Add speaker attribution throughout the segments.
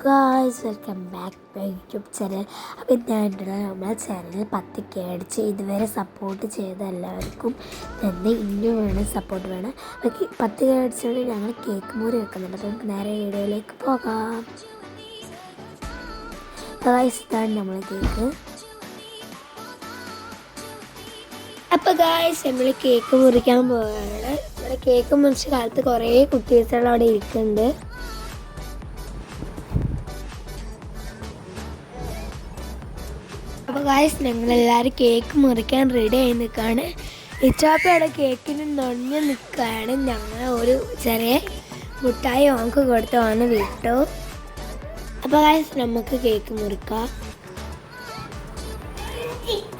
Speaker 1: Guys welcome back my YouTube channel അപ്പോൾ ഇന്നായിട്ടുള്ള നമ്മളെ ചാനൽ പത്ത് കെ അടിച്ച് ഇതുവരെ സപ്പോർട്ട് ചെയ്ത എല്ലാവർക്കും നന്ദി ഇനിയും വേണം സപ്പോർട്ട് വേണം. അപ്പോൾ പത്ത് കെ അടിച്ചുകൊണ്ട് ഞങ്ങൾ കേക്ക് മൂരി വെക്കുന്നുണ്ട്. അപ്പോൾ നമുക്ക് നേരെ വീഡിയോയിലേക്ക് പോകാം. ഗായ്സ് ഇതാണ് നമ്മൾ കേക്ക് അപ്പോൾ ഗായ്സ് നമ്മൾ കേക്ക് മുറിക്കാൻ പോവുകയാണ് ഇവിടെ കേക്ക് മുറിച്ച കാലത്ത് കുറേ കുട്ടീസുകൾ അവിടെ ഇരിക്കുന്നുണ്ട്. അപ്പോൾ ഗായ്സ് ഞങ്ങളെല്ലാവരും കേക്ക് മുറിക്കാൻ റെഡി ആയി നിൽക്കുകയാണ്. ഇച്ചാപ്പയുടെ കേക്കിന് നൊഞ്ഞ് നിൽക്കുകയാണ്. ഞങ്ങൾ ഒരു ചെറിയ മുട്ടായി ഓങ്ക് കൊടുത്ത് വന്ന് വിട്ടു. അപ്പോൾ ഗായ്സ് നമുക്ക് കേക്ക് മുറിക്കാം.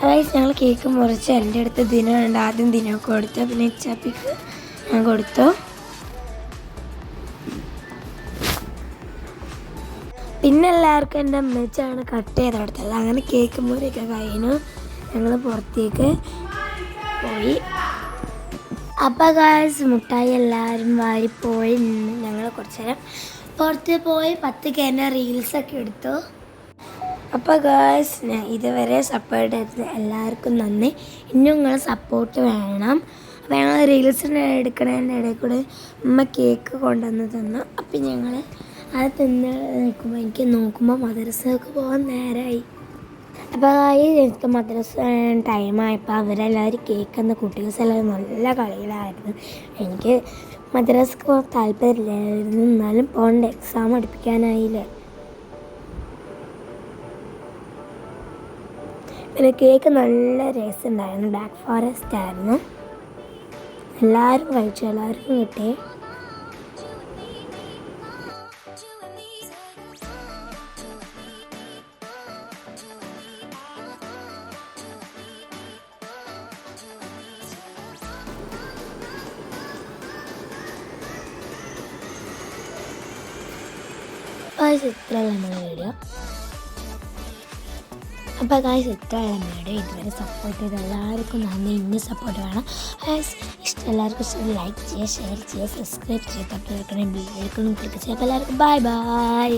Speaker 1: ഗായ്സ് ഞങ്ങൾ കേക്ക് മുറിച്ച് എന്റെ അടുത്ത് ദിനമുണ്ട് ആദ്യം ദിനമൊക്കെ കൊടുത്തു. പിന്നെ ഇച്ചാപ്പിക്ക് ഞാൻ കൊടുത്തു. പിന്നെ എല്ലാവർക്കും എന്റെ അമ്മച്ചാണ് കട്ട് ചെയ്ത് കൊടുത്തത്. അങ്ങനെ കേക്ക് മുറിയൊക്കെ കഴിഞ്ഞു. ഞങ്ങൾ പുറത്തേക്ക് പോയി. അപ്പം കാസ് മുട്ടായി എല്ലാവരും വാരിപ്പോയി. ഞങ്ങൾ കുറച്ച് നേരം പുറത്ത് പോയി പത്ത് കേന്റെ റീൽസൊക്കെ എടുത്തു. അപ്പോൾ ഗായ്സ് ഞാൻ ഇതുവരെ സപ്പോർട്ട് ചെയ്തത് എല്ലാവർക്കും നന്ദി. ഇനി നിങ്ങൾ സപ്പോർട്ട് വേണം. അപ്പോൾ ഞങ്ങൾ റീൽസ് എടുക്കണതിന്റെ ഇടയിൽ കൂടെ അമ്മ കേക്ക് കൊണ്ടുവന്ന് തന്നു. അപ്പം ഞങ്ങൾ അത് തിന്ന് നിൽക്കുമ്പോൾ എനിക്ക് നോക്കുമ്പോൾ മദ്രസക്ക് പോകാൻ നേരമായി അപ്പോൾ ഈ എനിക്ക് മദ്രസ ടൈമായപ്പോൾ അവരെല്ലാവരും കേൾക്കുന്ന എന്ന കുട്ടികൾസ് എല്ലാവരും നല്ല കളികളായിരുന്നു. എനിക്ക് മദ്രസക്ക് പോകാൻ താല്പര്യമില്ലായിരുന്നു. എന്നാലും പോകേണ്ട എക്സാം അടുപ്പിക്കാനായില്ലേ. പിന്നെ കേക്ക് നല്ല രസമുണ്ടായിരുന്നു ബ്ലാക്ക് ഫോറസ്റ്റ് ആയിരുന്നു. എല്ലാവരും കഴിച്ചു എല്ലാവർക്കും കിട്ടി. ഗായ്സ് ഇത്രയുള്ള നമ്മുടെ വീഡിയോ അപ്പോൾ ഗായ്സ് ഇത്രയുള്ള വീഡിയോ ഇതുവരെ സപ്പോർട്ട് ചെയ്ത എല്ലാവർക്കും നന്ദി. ഇന്ന് സപ്പോർട്ട് വേണം. ഗായ്സ് ഇഷ്ടം എല്ലാവർക്കും ഇഷ്ടം ലൈക്ക് ചെയ്യുക ഷെയർ ചെയ്യുക സബ്സ്ക്രൈബ് ചെയ്യുക തൊട്ട് ക്ലിക്ക് ചെയ്യുക. അപ്പോൾ എല്ലാവർക്കും ബൈ ബൈ